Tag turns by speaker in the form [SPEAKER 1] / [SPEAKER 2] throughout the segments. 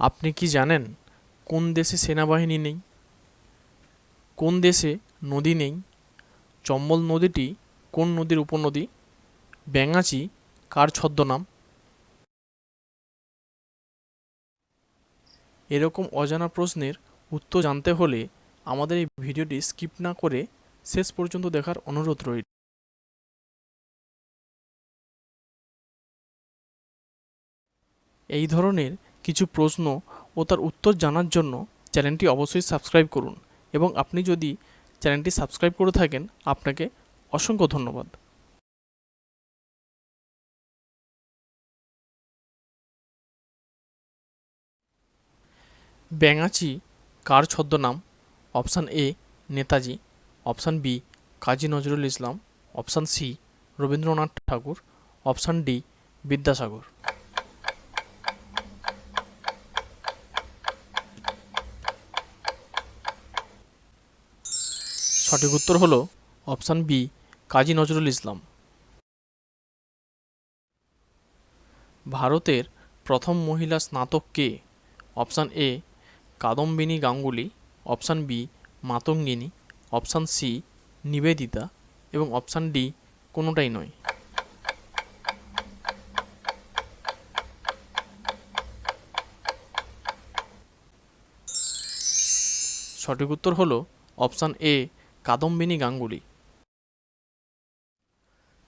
[SPEAKER 1] আপনি কি জানেন কোন দেশে সেনাবাহিনী নেই? কোন দেশে নদী নেই? চম্বল নদীটি কোন নদীর উপনদী? ব্যাঙাচি কার ছদ্মনাম? এরকম অজানা প্রশ্নের উত্তর জানতে হলে আমাদের এই ভিডিওটি স্কিপ না করে শেষ পর্যন্ত দেখার অনুরোধ রইল। এই ধরনের কিছু প্রশ্ন ও তার উত্তর জানার জন্য চ্যানেলটি অবশ্যই সাবস্ক্রাইব করুন এবং আপনি যদি চ্যানেলটি সাবস্ক্রাইব করে থাকেন, আপনাকে অসংখ্য ধন্যবাদ। ব্যাঙাচি, কার ছদ্মনাম? Option A, Netaji. Option B, Kazi Nazrul Islam. Option C, Rabindranath Thakur. Option D, Vidyasagar. সঠিক উত্তর হলো অপশান বি, কাজী নজরুল ইসলাম। ভারতের প্রথম মহিলা স্নাতক কে? Option A, Kadambini Ganguly. Option B, Matangini. Option C, Nivedita. এবং অপশান ডি, কোনোটাই নয়। সঠিক উত্তর হলো অপশান এ কাদম্বিনী গাঙ্গুলি।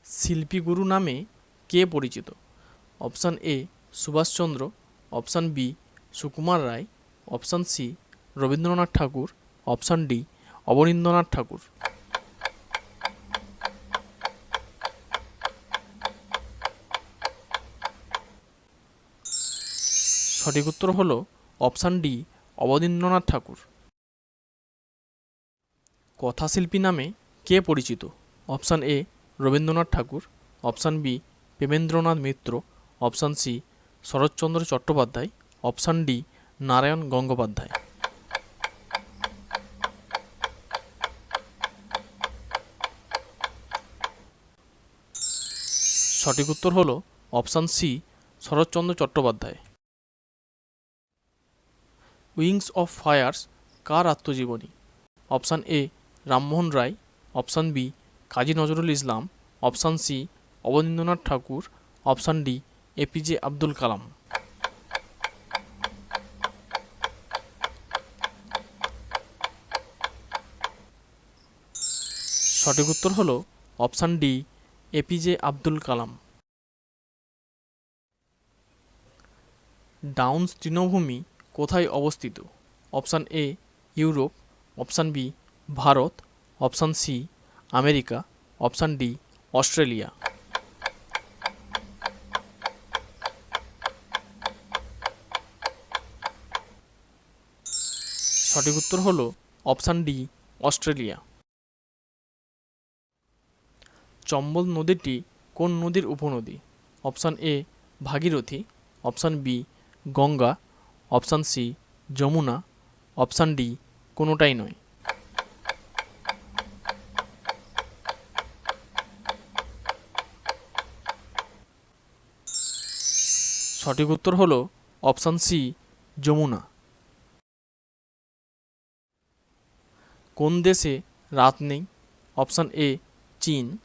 [SPEAKER 1] শিল্পীগুরু নামে কে পরিচিত? Option A Subhashchandra, option B Sukumar Ray, option C Rabindranath Thakur, option D Abanindranath Thakur. সঠিক উত্তর হলো অপশান ডি অবনীন্দ্রনাথ ঠাকুর। কথাশিল্পী নামে কে পরিচিত? Option A, Rabindranath Thakur. Option B, Premendranath Mitra. Option C, Saratchandra Chattopadhyay. Option D, Narayan Gangopadhyay. সঠিক উত্তর হল option C, Saratchandra Chattopadhyay. Wings of fires, কার আত্মজীবনী? Option A Rammohan Roy, option B, Kazi Nazrul Islam, option C, Abanindranath Thakur, option D, APJ Abdul Kalam. সঠিক উত্তর হলো option D, APJ Abdul Kalam. Downs তৃণভূমি কোথায় অবস্থিত? Option A, Europe, option B Bharat, option C, America, option D, Australia. সঠিক উত্তর হলো option D, Australia. Chambal নদীটি কোন নদীর উপনদী? Option A, Bhagirathi, option B, Ganga, option C, Yamuna, option D, কোনোটাই নয়। সঠিক উত্তর হল অপশান সি, যমুনা। কোন দেশে রাত নেই? অপশান এ, চীন।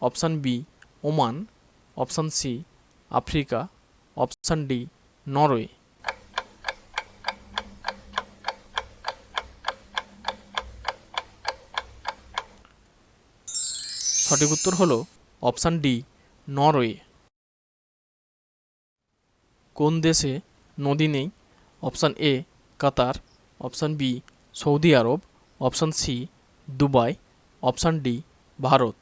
[SPEAKER 1] Option B, Oman. Option C, Africa. Option D, Norway. সঠিক উত্তর হলো অপশান ডি, নরওয়ে। কোন দেশে নদী নেই? Option A, Qatar. Option B, Saudi Arab. Option C, Dubai. Option D, Bharat.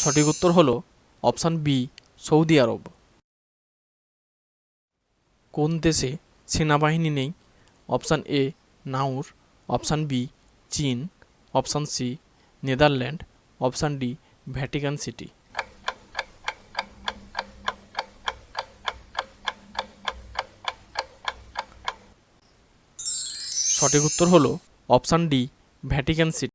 [SPEAKER 1] সঠিক উত্তর হলো অপশান বি, সৌদি আরব। কোন দেশে সেনাবাহিনী নেই? Option A Nauru option B, চীন। Option C Netherland option D Vatican city. সঠিক উত্তর হলো অপশান ডি ভ্যাটিকান সিটি।